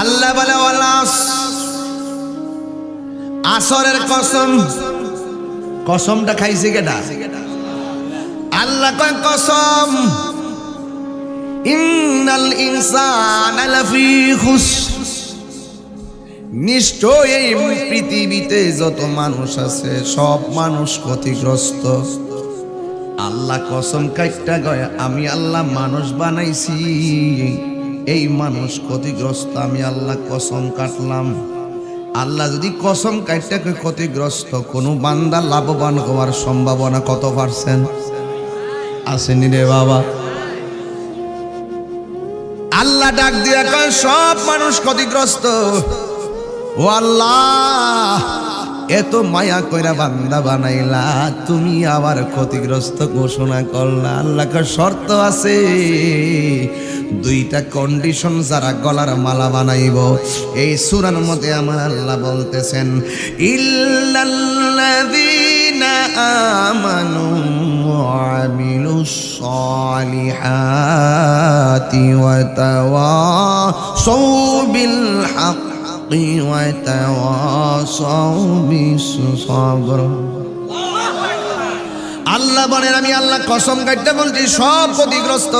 আল্লাহ বলে আসরের কসম, কসমটা খাইছে কেটা আল্লাহ কয়, কসম, ইন্নাল ইনসান লাফি খুশ নিশ্চয় এই পৃথিবীতে যত মানুষ আছে, সব মানুষ ক্ষতিগ্রস্ত। আল্লাহ কসম কাইটটা গয় আমি আল্লাহ মানুষ বানাইছি। এই মানুষ ক্ষতিগ্রস্ত, আমি আল্লাহ কসম কাটলাম। আল্লাহ যদি কসম কাইটটা কই ক্ষতিগ্রস্ত, কোনো বান্দা লাভবান হওয়ার সম্ভাবনা কত পারছেন আসেনি রে বাবা। আল্লাহ ডাক দিয়ে কয়, সব মানুষ ক্ষতিগ্রস্ত। ও আল্লাহ! এত মায়া কইরা বান্দা বানাইলা তুমি আবার ক্ষতিগ্রস্ত ঘোষণা করলা আল্লাহ কয় শর্ত আছে দুইটা কন্ডিশন যারা গলার মালা বানাইব এই সুরার মধ্যে আমার আল্লাহ বলতেছেন ইল্লাল্লাযীনা আমানু وعملوا الصالحات وتواصوا بالحق وتواصوا بالصبر আল্লাহ বলেন আমি আল্লাহ কসম কাটতে বলছি সব ক্ষতিগ্রস্ত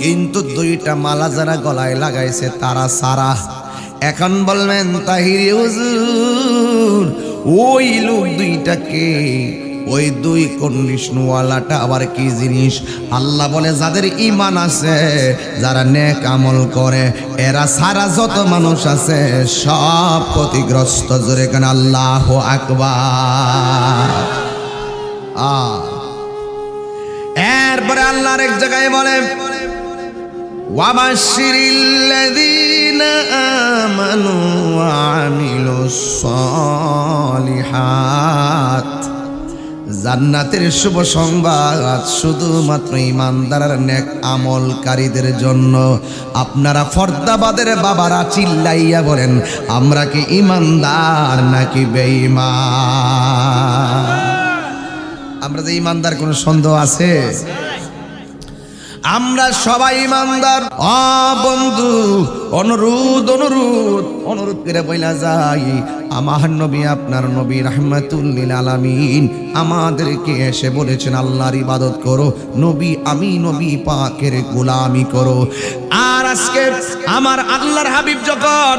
কিন্তু দুইটা মালা যারা গলায় লাগাইছে তারা সারা এখন বলবেন তাহিরি হুজুর ওই লোক দুইটাকে ওই দুই কন্ডিশনওয়ালাটা আবার কি জিনিস আল্লাহ বলে যাদের ইমান আছে যারা নেক আমল করে এরা সারা যত মানুষ আছে সব ক্ষতিগ্রস্ত জোরে কেন আল্লাহ আকবার আ এরপরে আল্লাহর এক জায়গায় বলে وبشر الذين آمنوا وعملوا الصالحات জান্নাতের শুভ সংবাদ শুধুমাত্র ইমানদার নেক আমলকারীদের জন্য। আপনারা ফর্দাবাদের বাবারা চিল্লাইয়া বলেন, আমরা কি ইমানদার নাকি বেঈমান? আমরা যে ইমানদার, কোনো সন্দেহ আছে? আমরা সবাই ইমানদার। অ বন্ধু, অনুরোধ অনুরোধ অনুরোধ করে বইলা যাই। আমার নবী, আপনার নবী রহমাতুল্লিল আলামিন আমাদেরকে এসে বলেছেন, আল্লাহর ইবাদত করো, নবী আমি, নবী পাকের গোলামি করো। আর আজকে আমার আল্লাহর হাবিব যখন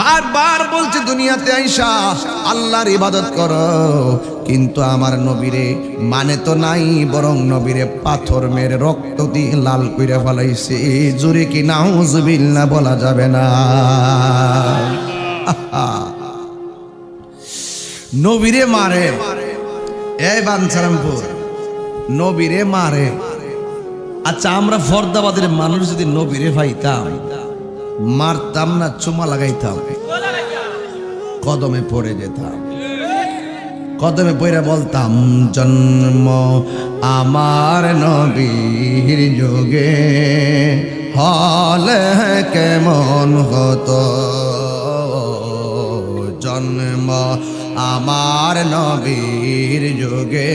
বারবার বলছে দুনিয়াতে আইসা, আল্লাহর ইবাদত করো। কিন্তু আমার নবীরে মানে তো নাই, বরং নবীরে পাথর মেরে রক্ত দিয়ে লাল কইরা ফেলাইছে। জোরে কি নাউজুবিল্লা বলা যাবে না? নবীরে মারে। এই বাঞ্ছারামপুর নবীরে মারে। আচ্ছা আমরা ফরদাবাদের মানুষ যদি নবীরে পাইতাম মারতাম না চুমা লাগাইতাম। কদমে পড়ে যেতাম। কদমে পড়ে বলতাম, জন্ম আমার নবীর যুগে হলে কেমন হতো? জন্ম আমার নবীর যুগে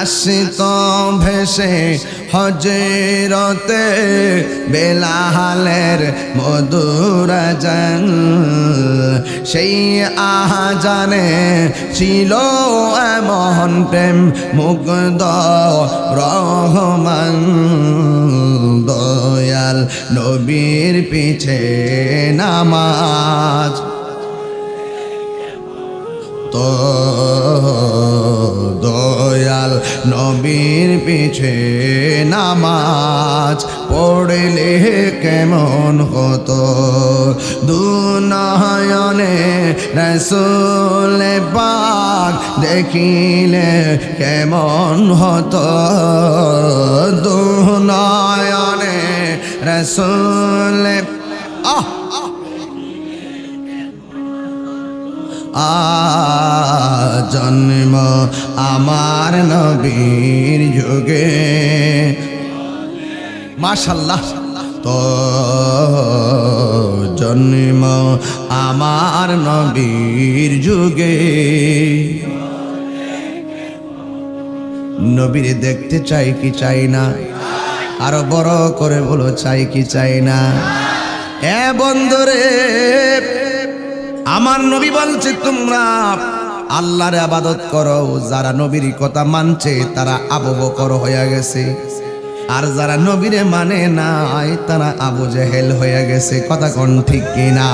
আসিত ভেসে হজরতে বেলাহালের মধুরাজন সেই আহাজানে ছিল এমন প্রেম মুগ্ধ রহমান। দয়াল নবীর পিছে নামাজ। তো দয়াল নবীর পিছে নামাজ পড়লে কেমন হতো? দুনয়নে রসুল পাক দেখিলে কেমন হতো? দুনয়নে রসুল জন্ম আমার নবীর যুগে। মাশাল্লাহ। তো জন্ম আমার নবীর যুগে। নবীর দেখতে চাই কি চাই না? আরও বড় করে বলো, চাই কি চাই না? এ বন্ধুরে, আমার নবী বলছে, তোমরা আল্লাহর আবাদত করো, যারা নবীর কথা মানছে, তারা আবু বকর হয়ে গেছে। আর যারা নবীরে মানে নাই, তারা আবু জেহেল হয়ে গেছে। কথা কোন ঠিক কিনা?